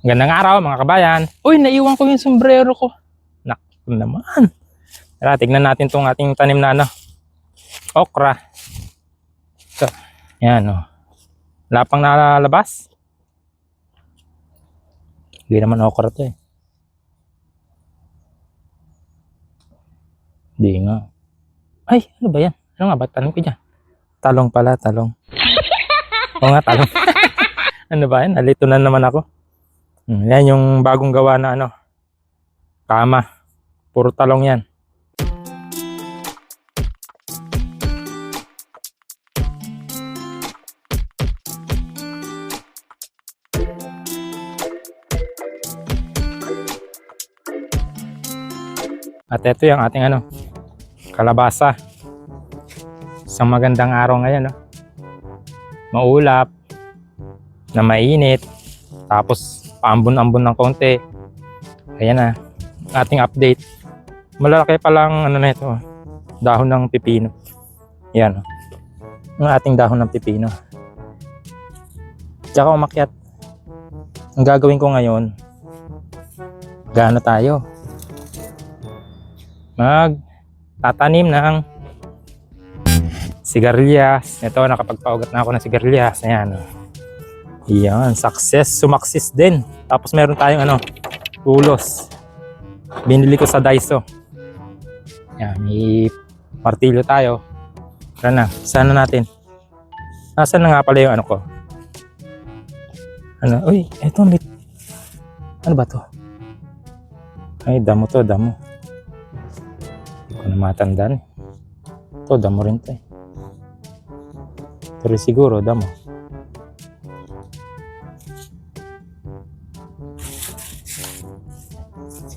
Gandang araw mga kabayan. Uy, naiwan ko yung sombrero ko. Naku naman. Tara, tignan natin tong ating tanim na ano. Okra. So, yan o. Wala pang nalalabas. Hindi naman okra to eh. Hindi nga. Ay, ano ba yan? Ano nga ba? Tanim ko dyan. Talong pala, talong. Oo nga, talong. ano ba yan? Nalito na naman ako. Hmm, yan yung bagong gawa na ano. Kama. Puro talong yan. At ito yung ating ano, kalabasa. Isang magandang araw ngayon, no? Maulap, na mainit, tapos paambon-ambon ng konti. Ayan na, ating update. Malalaki pa lang ano na ito, dahon ng pipino. Yan, ang ating dahon ng pipino. Tsaka umakyat. Ang gagawin ko ngayon, gano tayo? Mag tatanim ng sigarilyas. Ito, nakapagpaugat na ako ng sigarilyas. Ayan. Yan, success. Sumaksis din. Tapos meron tayong ano, ulos. Binili ko sa Daiso. Yan, may martilyo tayo. Tara na, sana natin. Nasaan na nga pala yung ano ko? Ano? Uy, eto, may... Ano ba to? Ay, damo to, damo. Hindi ko na matandaan. Ito, damo rin to eh. Pero siguro, damo.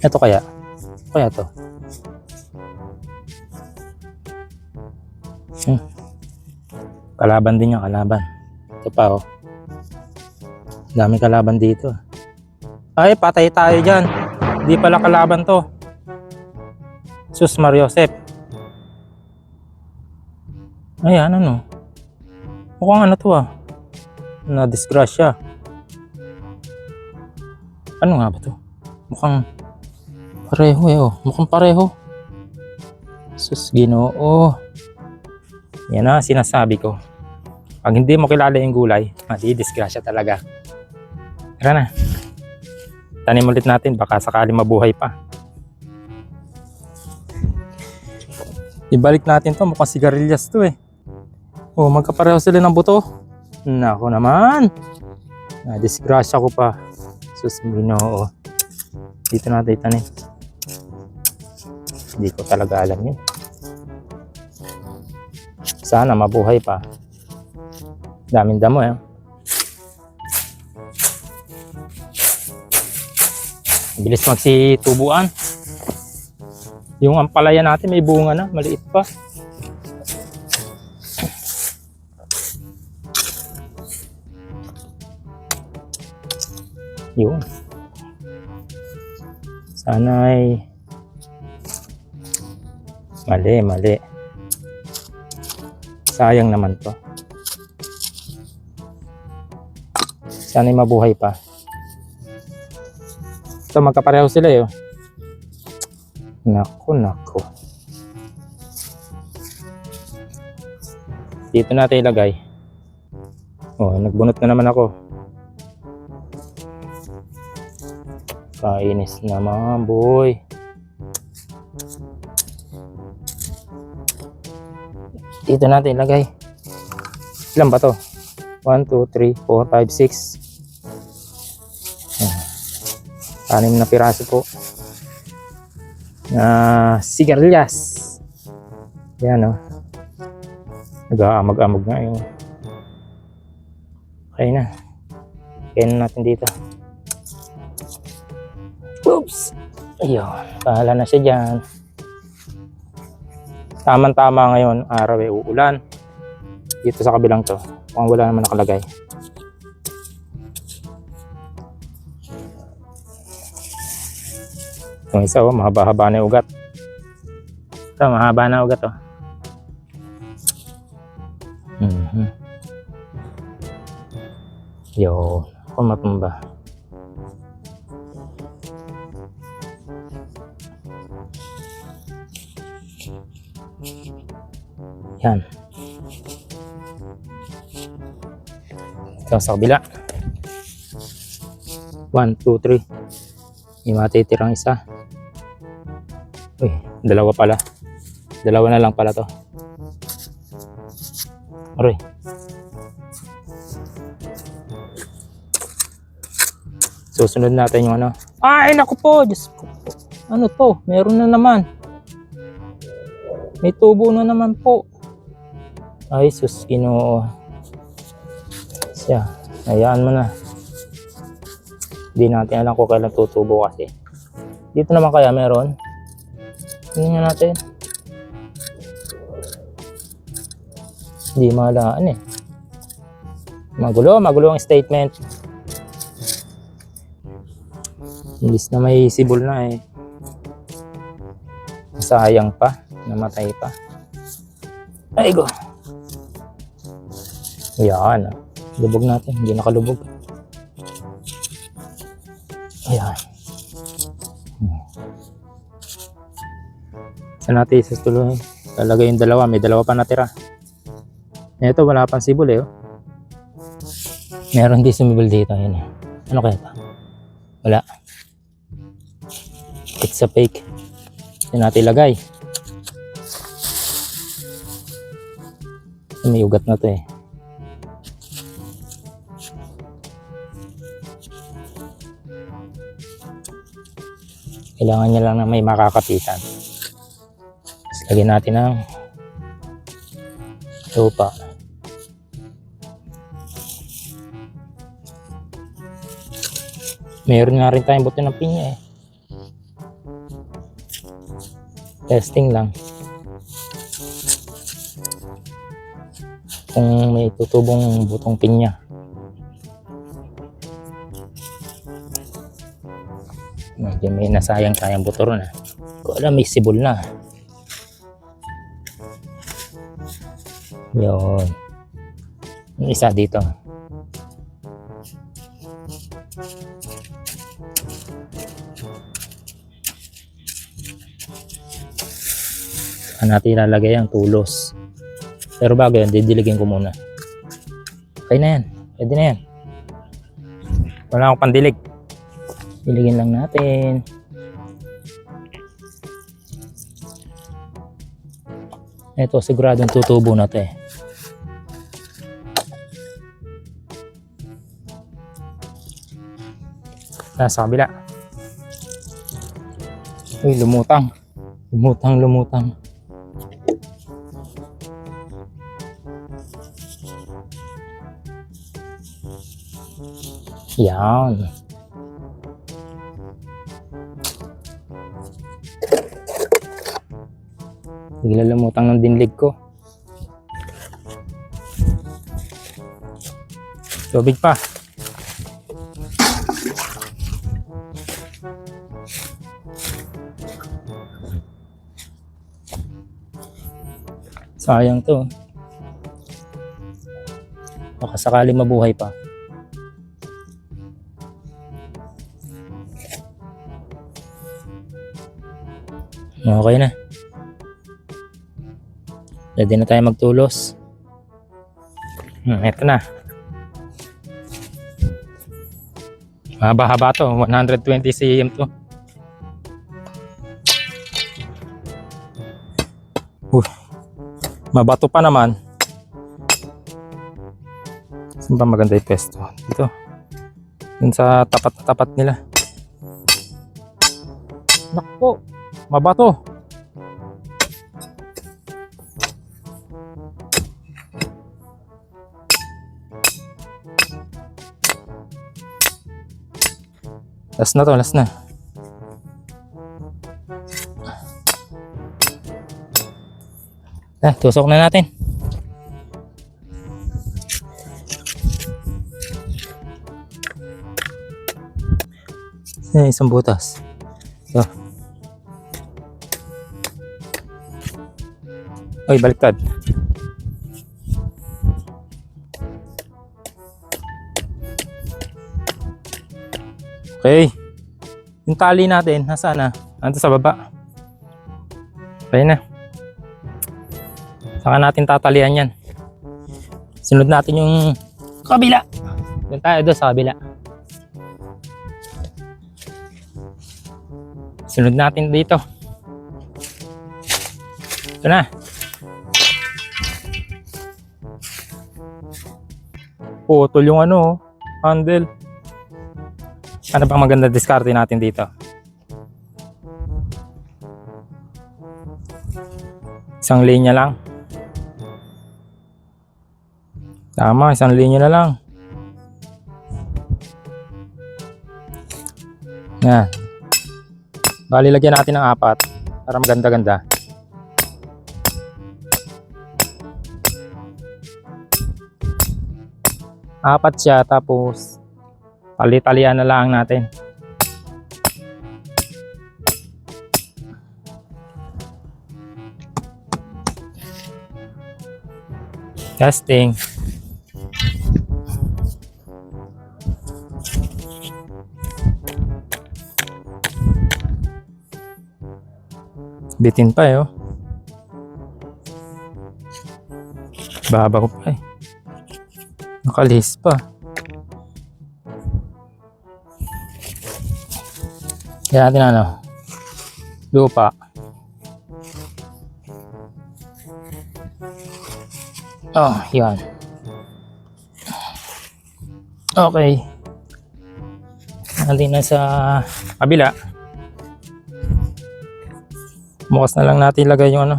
Ito kaya? Ito kaya to? Hmm. Kalaban din yung kalaban. Ito pa oh. Dami kalaban dito. Ay, patay tayo dyan. Di pala kalaban to. Sus Mariosep. Ayan, ano? Mukhang ano to ah. Na disgrasya. Ano nga ba to? Mukhang pareho eh oh. Mukhang pareho. Sus ginoo. Yan na sinasabi ko. Pag hindi mo kilala yung gulay, madi-disgrasya talaga. Tara na. Tanim ulit natin, baka sakali mabuhay pa. Ibalik natin to, mukhang sigarilyas to eh. Oh, magkapareho sila ng buto. Nako naman. Na-disgrasya ko pa. Sus, ginoo. Dito natin itanim. Hindi ko talaga alam yun. Sana mabuhay pa. Daming damo eh. Bilis magsitubuan. Yung ampalaya natin may bunga na, maliit pa. Yun. Sana ay mali, mali. Sayang naman to. Sana ay mabuhay pa. Ito, magkapareho sila eh. oh. Naku, naku. Dito natin ilagay. Oh, nagbunot na naman ako. Kainis naman, boy. Dito natin ilagay. Ilan ba to? 1, 2, 3, 4, 5, 6. Anim na piraso po. Na sigarilyas. Yan o. Nag-aamag-amag nga yun. Okay na. Kaya na natin dito. Oops! Ayun. Bahala na siya dyan. Tama-tama ngayon, araw ay uulan. Dito sa kabilang to. Kung wala naman nakalagay. Yung isa, oh, mahaba-haba na yung ugat. Ito, mahaba na ugat, oh. Mhm. Yun. Kung matumba. Yan. Ito sa kabila. 1, 2, 3. Yung matitirang isa. Uy, dalawa pala. Dalawa na lang pala to. Aray. Susunod natin yung ano. Ay, naku po! Diyos ko. Ano to? Meron na naman. May tubo na naman po. Ay, sus, ginoo. Siya, hayaan mo na. Hindi natin alam kung kailan tutubo kasi. Dito naman kaya meron. Tingnan natin. Hindi mahalaan eh. Magulo, magulo ang statement. Imbis na may sibol na eh. Sayang pa. Namatay pa. Ay go. Ayan. ah. Lubog natin. Hindi nakalubog. Ayan. Hmm. Saan natin isasuloy? Lalagay yung dalawa. May dalawa pa natira. Ito, wala pang sibol eh. oh. Meron din sumibol dito. Ayan. eh. Ano kaya ito? Wala. It's a fake. Saan natin ilagay? May ugat na to eh. Kailangan niya lang na may makakapitan. Tapos lagyan natin ng lupa. Meron nga rin tayong buto ng pinya eh. Testing lang. Kung may tutubong butong pinya. Medyo may nasayang tayong buto ron ah. Ko alam may sibol na. Yun. Yung isa dito. Saan natin ilalagay ang tulos. Pero bago yan, didiligin ko muna. Okay na yan. Pwede na yan. Wala akong pandilig. Diligin lang natin. Ito, siguradong tutubo na to eh. Kabila. Uy, lumutang. Lumutang, lumutang. Yan. Bigla lumutang ng dinlig ko. Tubig pa. Sayang to. Baka sakali mabuhay pa. Okay na. Pwede na tayo magtulos. Hmm, eto na. Mahaba-haba to. 120 cm to. Uh, mabato pa naman. Saan ba maganda yung pesto? Dito. Dun sa tapat na tapat nila. Nakpo. Mabato. Last na to, last na. Ah, tusok na natin. Eh, isang butas. Ito. Oy, baliktad. Okay. Yung tali natin, nasaan na? Nandito sa baba. Okay na. Saka natin tatalian yan. Sunod natin yung kabila. Doon tayo doon sa kabila. Sunod natin dito. Ito na. Putol yung ano, oh, handle. Ano bang maganda diskarte natin dito? Isang linya lang. Tama, isang linya na lang. Yan. Bali, lagyan natin ng apat para maganda-ganda. Apat siya, tapos tali-talian na lang natin. Testing. Bitin pa eh, oh. Baba ko pa eh. Nakalis pa. Kaya natin ano, lupa. Oh, yan. Okay. Nandun na sa kabila. Bukas na lang natin ilagay yung ano.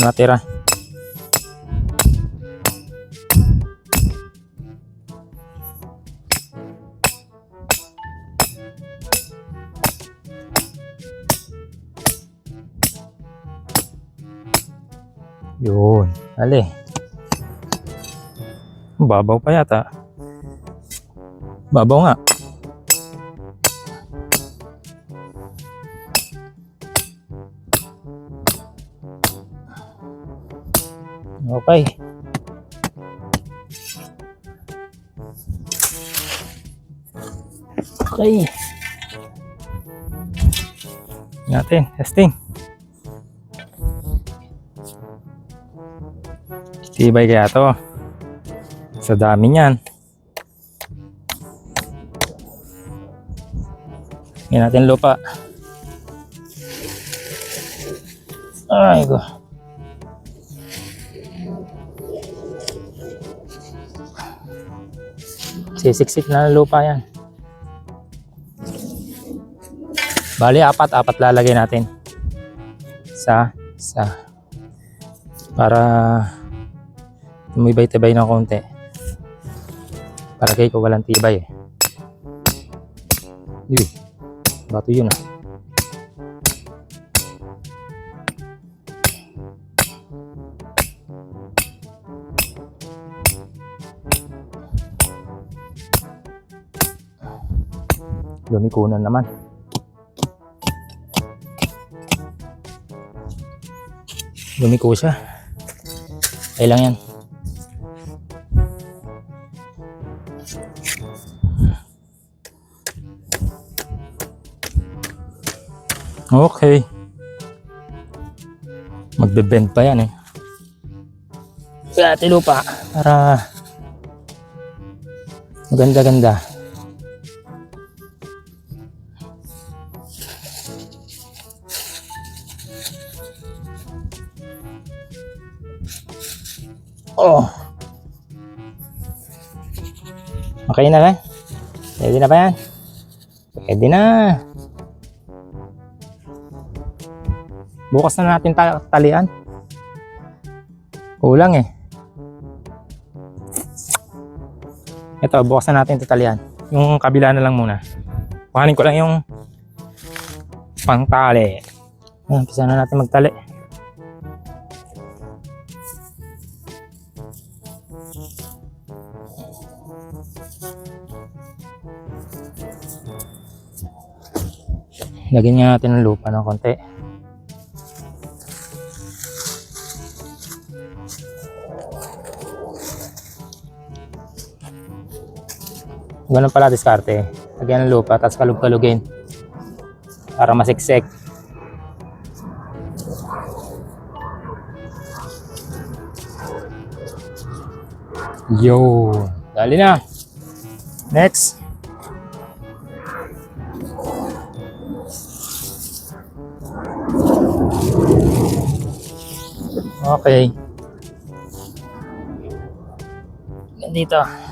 Natira. Ali. Babaw pa yata. Babaw nga. Okay. Okay. Natin, testing. Tibay kaya to. Sa dami niyan. Ngayon natin lupa. Ay ko. Sisiksik na lupa yan. Bali, apat, apat lalagay natin. Sa, sa. Para tumibay-tibay ng konti. Para kay ko walang tibay eh. Yun. Bato yun ah. Lumiko na naman. Lumiko siya. Okay lang yan. Okay. Magbe-bend pa yan eh. Kaya lupa para maganda-ganda. Oh. Okay na ba? Pwede na ba yan? Pwede na. Bukas na natin ta- talian. Kulang eh. Ito, bukas na natin tatalian. Yung kabila na lang muna. Kuhanin ko lang yung pangtali. Ayan, Umpisa na natin magtali. Lagyan nga natin ng lupa ng konti. Ganun pala diskarte. Lagyan ng lupa, tapos kalug-kalugin. Para masiksik. Yo! Dali na! Next! Okay. Ganito.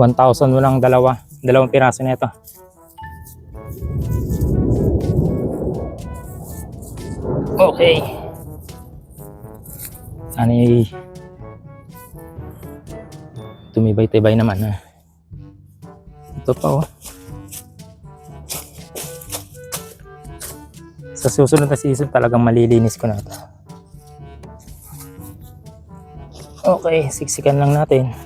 One thousand mo lang dalawa. Dalawang piraso nito. Okay. Sana ay tumibay-tibay naman ha. Ito pa oh. Sa susunod na season talagang malilinis ko na ito. Okay, siksikan lang natin.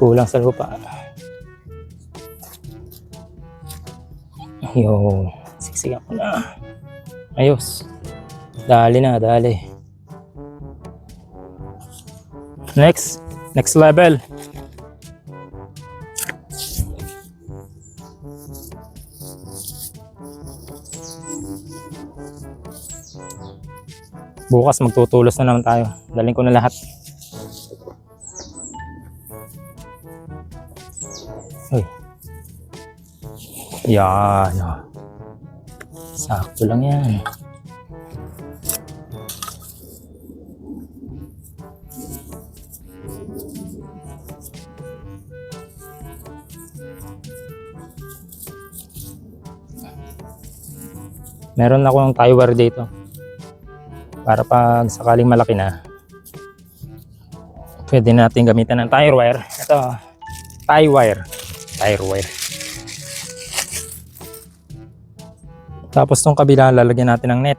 Kulang sa lupa. Yun, siksikan ko na. Ayos. Dali na, dali. Next, next level. Bukas magtutulos na naman tayo. Daling ko na lahat. Uy. Yan. oh. Sakto lang yan. Meron akong tie wire dito para pag sakaling malaki na pwede natin gamitan ng tire wire ito tie wire. Tire wire. Tapos tong kabila lalagyan natin ng net.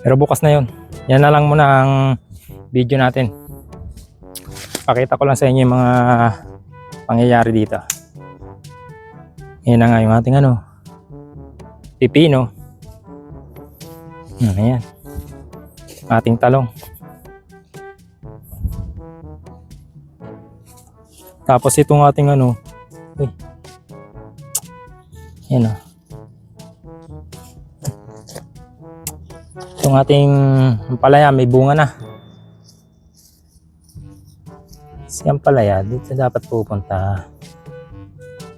Pero bukas na yun. Yan na lang muna ang video natin. Pakita ko lang sa inyo yung mga pangyayari dito. Yan na nga yung ating ano pipino. Hmm, ayan. Ating talong. Tapos itong ating ano. Uy. Ayan o. Itong ating ampalaya may bunga na. Si ampalaya dito dapat pupunta.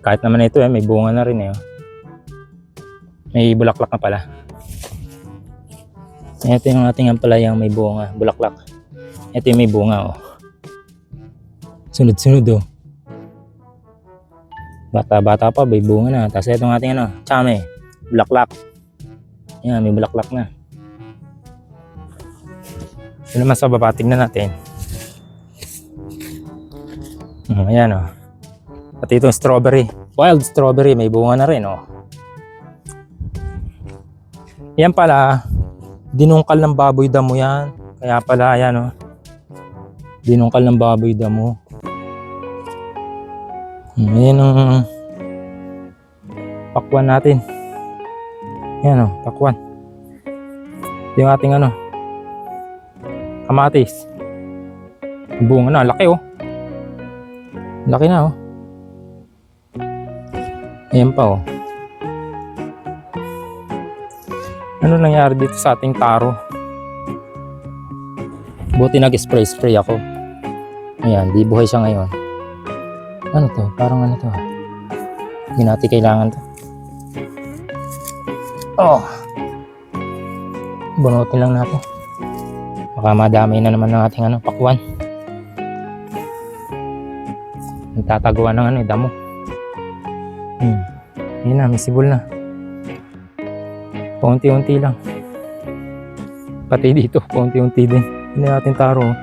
Kahit naman ito eh, may bunga na rin eh. oh. May bulaklak na pala. Ito yung ating ampalayang may bunga, bulaklak. Ito yung may bunga, oh. Sunod-sunod, oh. Bata-bata pa, may bunga na. Tapos itong ating ano, tsame, bulaklak. Yan, may bulaklak na. Ito naman sa baba, tignan natin. Hmm, ayan, oh. Pati itong strawberry. Wild strawberry, may bunga na rin, oh. Yan pala, dinungkal ng baboy damo yan. Kaya pala, ayan oh. Dinungkal ng baboy damo. Hmm, Ayan ang pakwan natin. Ayan oh, pakwan. Yung ating ano, kamatis. Bunga na, laki oh. Laki na oh. Ayan pa oh. Ano nangyari dito sa ating taro? Buti nag-spray-spray ako. Ayan, di buhay siya ngayon. Ano to? Parang ano to? ah. Hindi natin kailangan to. Oh. Bunutin lang natin. Baka madamay na naman ng ating ano, pakwan. Nagtataguan ng ano, eh, damo. Hmm. Yun na, may sibol na. Paunti-unti lang. Pati dito, paunti-unti din. Hindi natin taro. oh.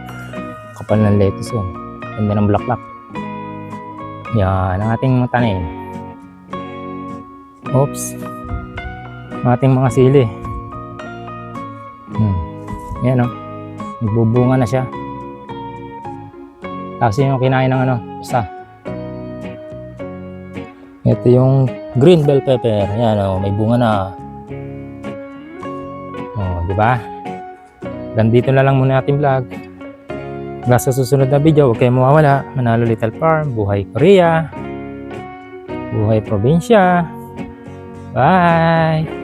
Kapal ng lettuce oh. Ganda ng bulaklak. Yan, ang ating tanim. Oops. Ang ating mga sili. Hmm. Yan oh. Nagbubunga na siya. Yun yung kinain ng ano, isa. Ito yung green bell pepper. Ayan, oh, may bunga na. Oh, di ba? Ganito na lang muna ating vlog. Hanggang sa susunod na video, huwag kayong mawawala. Manalo Little Farm, Buhay Korea, Buhay Probinsya. Bye!